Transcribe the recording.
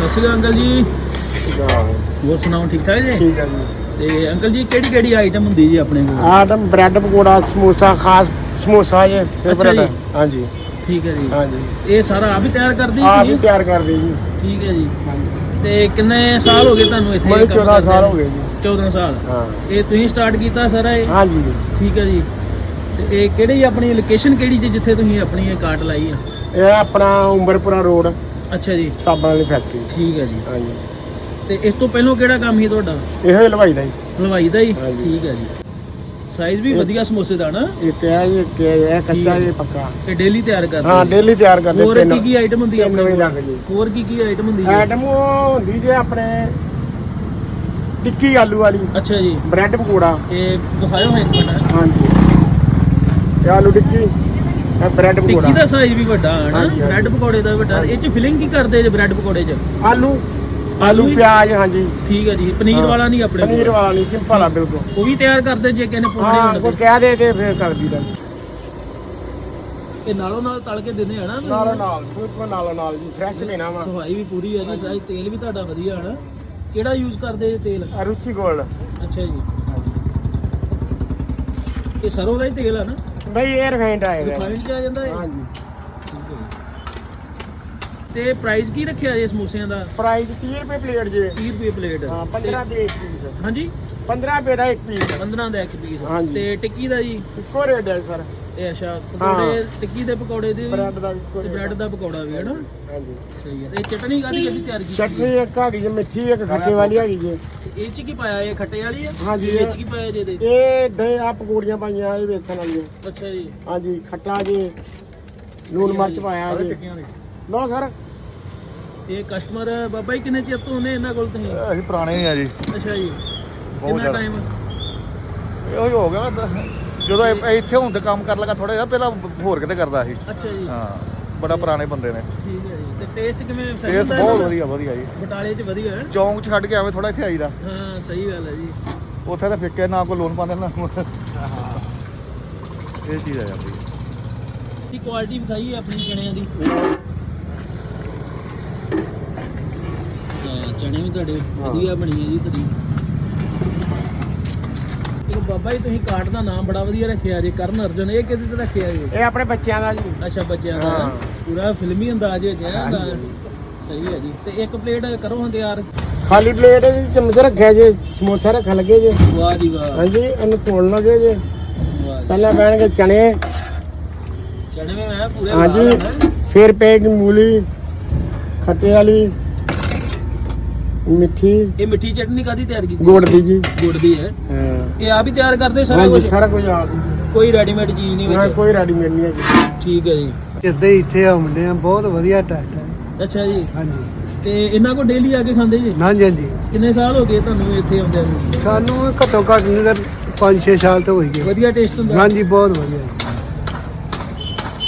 ਸਤਿ ਸ਼੍ਰੀ ਅਕਾਲ ਅੰਕਲ ਜੀ। ਹੋਰ ਸੁਣਾਓ ਠੀਕ ਠਾਕ ਜੀ? ਠੀਕ ਹੈ ਜੀ। ਤੇ ਅੰਕਲ ਜੀ ਕਿਹੜੀ ਕਿਹੜੀ ਆਈਟਮ ਹੁੰਦੀ ਜੀ ਆਪਣੇ ਕੋਲ? ਤਾਂ ਬ੍ਰੈਡ ਪਕੌੜਾ ਸਮੋਸਾ ਖਾਸ ਸਮੋਸਾ ਜੇ। ਜੀ। ਹਾਂਜੀ। ਠੀਕ ਹੈ ਜੀ। ਹਾਂਜੀ। ਇਹ ਸਾਰਾ ਆਪ ਹੀ ਤਿਆਰ ਕਰਦੇ ਆਪ ਜੀ? ਹੀ ਤਿਆਰ ਕਰਦੇ ਜੀ। ਠੀਕ ਹੈ ਜੀ। ਹਾਂਜੀ। ਤੇ ਕਿੰਨੇ ਸਾਲ ਹੋ ਗਏ ਤੁਹਾਨੂੰ ਇੱਥੇ ਮੇਰੇ ਕੰਮ 14 ਕਰਦੇ ਸਾਲ? ਹੋ ਗਏ ਜੀ। 14 ਸਾਲ। ਹਾਂ। ਇਹ ਤੁਸੀਂ ਸਟਾਰਟ ਕੀਤਾ ਸਾਰਾ ਇਹ? ਹਾਂਜੀ ਠੀਕ ਹੈ ਜੀ। ਤੇ ਇਹ ਕਿਹੜੀ ਆਪਣੀ ਲੋਕੇਸ਼ਨ ਕਿਹੜੀ ਜੀ ਜਿੱਥੇ ਤੁਸੀਂ ਆਪਣੀ ਇਹ ਕਾਰਟ ਲਾਈ ਆ? ਇਹ ਆਪਣਾ ਉਮਰਪੁਰਾ ਰੋਡ ਅੱਛਾ ਜੀ। ਸਾਬਣ ਵਾਲੀ ਫੈਕਟਰੀ ਠੀਕ ਹੈ ਜੀ। ਹਾਂਜੀ। ਤੇ ਇਸ ਤੋਂ ਪਹਿਲਾਂ ਕਿਹੜਾ ਕੰਮ ਸੀ ਤੁਹਾਡਾ? ਇਹੋ ਹੀ ਲਵਾਈ ਦਾ ਜੀ। ਹਲਵਾਈ ਦਾ ਹੀ? ਹਾਂਜੀ। ਠੀਕ ਹੈ ਜੀ। ਸਾਈਜ਼ ਵੀ ਵਧੀਆ ਸਮੋਸੇ ਦਾ ਨਾ? ਇਹ ਤੇ ਹੈ ਇਹ ਕਿ ਇਹ ਕੱਚਾ। ਇਹ ਪੱਕਾ। ਤੇ ਡੇਲੀ ਤਿਆਰ ਕਰਦੇ ਹਾਂ ਜੀ। ਡੇਲੀ ਤਿਆਰ ਕਰਦੇ ਹੋਰ ਕੀ ਕੀ ਆਈਟਮ ਹੁੰਦੀ ਹੈ ਤਿੰਨ ਆਪਣੇ ਵਜੇ? ਤੱਕ ਜੀ। ਹੋਰ ਕੀ ਕੀ ਆਈਟਮ ਹੁੰਦੀ ਹੈ? ਆਈਟਮ ਉਹ ਹੁੰਦੀ ਜੇ ਆਪਣੇ ਟਿੱਕੀ ਆਲੂ ਵਾਲੀ। ਅੱਛਾ ਜੀ। ਬ੍ਰੈਡ ਪਕੌੜਾ। ਇਹ ਦਿਖਾਇਓ ਹੈ ਇੱਕ ਮਿੰਟ। ਹਾਂਜੀ। ਇਹ ਆਲੂ ਟਿੱਕੀ। ਬ੍ਰੈਡ ਟਿੱਕੀ ਪਕੌੜਾ। ਦਾ ਸਾਈਜ਼ ਵੀ ਵੱਡਾ ਹੈ ਨਾ ਹਾਂਜੀ, ਹਾਂਜੀ। ਬ੍ਰੈਡ ਪਕੌੜੇ ਦਾ ਵੱਡਾ। ਇਹ ਚ ਫਿਲਿੰਗ ਕੀ ਕਰਦੇ ਜੇ ਬ੍ਰੈਡ ਪਕੌੜੇ ਚ? ਆਲੂ ਆਲੂ ਵੀ? ਪਿਆਜ਼ ਹਾਂਜੀ। ਠੀਕ ਹੈ ਜੀ। ਪਨੀਰ ਹਾਂ। ਵਾਲਾ ਨਹੀਂ ਆਪਣੇ ਪਨੀਰ ਕੋਲ। ਵਾਲਾ ਨਹੀਂ ਸਿੰਪਲ ਆ ਬਿਲਕੁਲ। ਉਹ ਵੀ ਤਿਆਰ ਕਰਦੇ ਜੇ ਕਹਿੰਦੇ ਪਾਉਣੇ ਹਾਂ ਹੋਣ ਕੋਈ ਤੇ ਕਹਿ ਦੇ ਤੇ ਫਿਰ ਕਰ ਦੀਦਾ ਇਹ ਨਾਲੋਂ ਨਾਲ ਤਲ ਕੇ ਦਿੰਦੇ ਆ ਨਾ? ਨਾਲੋਂ ਨਾਲ ਸੂਪ ਨਾਲੋਂ ਨਾਲ ਜੀ ਫਰੈਸ਼ ਲੈਣਾ ਵਾ। ਸਫ਼ਾਈ ਵੀ ਪੂਰੀ ਹੈ ਜੀ ਸਾਈਜ਼ ਤੇਲ ਵੀ ਤੁਹਾਡਾ ਵਧੀਆ ਹੈ ਨਾ। ਕਿਹੜਾ ਯੂਜ਼ ਕਰਦੇ ਜੇ ਤੇਲ? ਰੁਚੀ ਗੋਲਡ ਅੱਛਾ ਜੀ। ਇਹ ਸਰੋਂ ਦਾ ਹੀ ਤੇਲ ਹੈ ਨਾ? ਬਈ ਇਹ ਰਿਫਾਈਂਡ ਆਏਗਾ ਰਿਫਾਈਨਡ ਚ ਆ ਜਾਂਦਾ ਹੈ ਹਾਂਜੀ। ਤੇ ਪ੍ਰਾਈਸ ਕੀ ਰੱਖਿਆ ਜੀ ਸਮੋਸਿਆਂ ਦਾ? ਪ੍ਰਾਈਸ 30 ਰੁਪਏ ਪਲੇਟ ਜੀ। 30 ਰੁਪਏ ਪਲੇਟ ਹਾਂ 15 ਦੇ ਇੱਕ ਪੀਸ। ਹਾਂਜੀ? 15 ਰੁਪਏ ਦਾ ਇੱਕ ਪੀਸ 15 ਦਾ ਇੱਕ ਪੀਸ ਹਾਂਜੀ। ਤੇ ਟਿੱਕੀ ਦਾ ਜੀ? ਇੱਕੋ ਰੇਟ ਹੈ ਸਰ। ਇਹ ਅੱਛਾ ਪਕੌੜੇ ਟਿੱਕੀ ਦੇ ਪਕੌੜੇ ਦੇ ਬ੍ਰੈਡ ਦਾ ਇੱਕੋ ਰੇਟ ਬ੍ਰੈਡ ਦਾ ਪਕੌੜਾ ਵੀ ਹੈ ਨਾ ਹਾਂਜੀ। ਸਹੀ ਹੈ। ਤੇ ਚਟਨੀ ਕਾਦੀ ਕਿਹਦੀ ਤਿਆਰ ਕੀਤੀ ਚਟਨੀ ਇੱਕ ਹੈਗੀ ਜੀ ਮਿੱਠੀ ਇੱਕ ਖੱਟੇ ਵਾਲੀ ਹੈਗੀ ਜੀ। ਤੇ ਇਹ ਚ ਕੀ ਪਾਇਆ ਇਹ ਖੱਟੇ ਵਾਲੀ ਆ? ਹਾਂਜੀ, ਇਹ ਵਿੱਚ ਕੀ ਪਾਇਆ ਜੀ ਇਹਦੇ ਇਹ ਦੇ ਆ ਪਕੌੜੀਆਂ ਪਾਈਆਂ ਇਹ ਵੇਸਣ ਵਾਲੀਆਂ। ਅੱਛਾ ਜੀ। ਹਾਂਜੀ ਖੱਟਾ ਜੀ ਲੂਣ ਮਿਰਚ ਪਾਇਆ ਜੀ। ਲੋ ਸਰ। ਇਹ ਕਸਟਮਰ ਬਾਬਾ ਜੀ ਕਿੰਨੇ ਚਿਰ ਤੋਂ ਨੇ ਇਹਨਾਂ ਕੋਲ ਤੁਸੀਂ? ਅਸੀਂ ਪੁਰਾਣੇ ਹੀ ਆ ਜੀ। ਅੱਛਾ ਜੀ। ਬਹੁਤ ਕਿੰਨਾ ਜ਼ਿਆਦਾ। ਟਾਈਮ ਇਹੋ ਹੀ ਹੋ ਗਿਆ ਨਾ ਦ- ਜਦੋਂ ਇਹ ਇਹ ਇੱਥੇ ਹੁਣ ਤੇ ਕੰਮ ਕਰਨ ਲੱਗਾ ਥੋੜਾ ਜਿਹਾ ਪਹਿਲਾਂ ਹੋਰ ਕਿਤੇ ਕਰਦਾ ਸੀ। ਅੱਛਾ ਜੀ। ਹਾਂ ਬੜਾ ਪੁਰਾਣੇ ਬੰਦੇ ਨੇ। ਠੀਕ ਹੈ ਜੀ। ਤੇ ਟੇਸਟ ਕਿਵੇਂ ਸਹੀ ਟੇਸਟ ਹੁੰਦਾ ਬਹੁਤ ਇਹਨਾਂ ਦਾ? ਵਧੀਆ ਵਧੀਆ ਜੀ। ਬਟਾਲੇ 'ਚ ਵਧੀਆ ਹੈ। ਚੌਂਕ 'ਚ ਛੱਡ ਕੇ ਆਵੇਂ ਥੋੜਾ ਇੱਥੇ ਆਈਦਾ। ਹਾਂ ਸਹੀ ਗੱਲ ਹੈ ਜੀ। ਉੱਥੇ ਤਾਂ ਫਿੱਕੇ ਨਾ ਕੋਈ ਲੋਨ ਪਾਉਂਦੇ ਨਾ। ਇਹ ਚੀਜ਼ ਆ ਜਾਂਦੀ ਕੀ ਕੁਆਲਿਟੀ ਵਿਖਾਈ ਹੈ ਆਪਣੀ ਚਣਿਆਂ ਦੀ? ਹਾਂ। ਚਣੇ ਵੀ ਤੁਹਾਡੇ ਵਧੀਆ ਬਣੀ ਹੈ ਜੀ ਤਰੀ। ਇੱਕ ਬਾਬਾ ਜੀ ਤੁਸੀਂ ਕਾਰਟ ਦਾ ਨਾਮ ਬੜਾ ਵਧੀਆ ਰੱਖਿਆ ਜੀ ਕਰਨ ਅਰਜਨ ਇਹ ਕਿਹਦੇ ਤੇ ਰੱਖਿਆ ਜੀ? ਇਹ ਆਪਣੇ ਬੱਚਿਆਂ ਦਾ ਜੀ। ਅੱਛਾ ਬੱਚਿਆਂ ਦਾ। ਹਾਂ। ਪੂਰਾ ਫਿਲਮੀ ਅੰਦਾਜ਼ ਵਿੱਚ ਹੈ ਇਹਦਾ। ਸਹੀ ਹੈ ਜੀ। ਤੇ ਇੱਕ ਪਲੇਟ ਕਰੋ ਹਾਂ ਤਿਆਰ। ਖਾਲੀ ਪਲੇਟ ਜੀ ਚਮਚ ਰੱਖਿਆ ਜੀ ਸਮੋਸਾ ਰੱਖਣ ਲੱਗੇ ਜੀ। ਵਾਹ ਜੀ ਵਾਹ। ਹਾਂਜੀ ਇਹਨੂੰ ਤੋੜਨ ਲੱਗੇ ਜੀ। ਵਾਹ ਜੀ। ਪਹਿਲਾਂ ਪੈਣਗੇ ਚਣੇ ਚਣੇ ਮੈਂ ਪੂਰੇ ਹਾਂਜੀ ਲਾਲ। ਫਿਰ ਪਏਗੀ ਮੂਲੀ ਖੱਟੇ ਵਾਲੀ। ਮਿੱਠੀ। ਇਹ ਮਿੱਠੀ ਚਟਨੀ ਕਾਦੀ ਤਿਆਰ ਕੀਤੀ? ਗੁੜ ਦੀ ਜੀ। ਗੁੜ ਦੀ ਹੈ। ਹਾਂ। ਇਹ ਆਪ ਹੀ ਤਿਆਰ ਕਰਦੇ ਸਾਰਾ ਹਾਂਜੀ ਕੁਝ ਸਾਰਾ ਕੁਝ ਆ ਕੋਈ ਰੈਡੀਮੇਡ ਚੀਜ਼ ਨਹੀਂ ਹਾਂ ਵਿੱਚ? ਕੋਈ ਰੈਡੀਮੇਡ ਨਹੀਂ ਹੈ ਠੀਕ ਹੈ ਜੀ। ਇੱਦਾਂ ਹੀ ਇੱਥੇ ਆਉਂਦੇ ਆ ਬਹੁਤ ਵਧੀਆ ਟੈਸਟ ਹੈ। ਅੱਛਾ ਜੀ। ਹਾਂਜੀ। ਤੇ ਇਹਨਾਂ ਕੋ ਡੇਲੀ ਆ ਕੇ ਖਾਂਦੇ ਜੀ? ਹਾਂਜੀ ਹਾਂਜੀ। ਕਿੰਨੇ ਸਾਲ ਹੋ ਗਏ ਤੁਹਾਨੂੰ ਇੱਥੇ ਆਉਂਦਿਆਂ ਨੂੰ? ਸਾਨੂੰ ਘੱਟੋ ਘੱਟ ਨਹੀਂ ਤਾਂ 5-6 ਸਾਲ ਤੋਂ ਹੋਈ ਗਏ। ਵਧੀਆ ਟੇਸਟ ਹੁੰਦਾ। ਹਾਂਜੀ ਬਹੁਤ ਵਧੀਆ।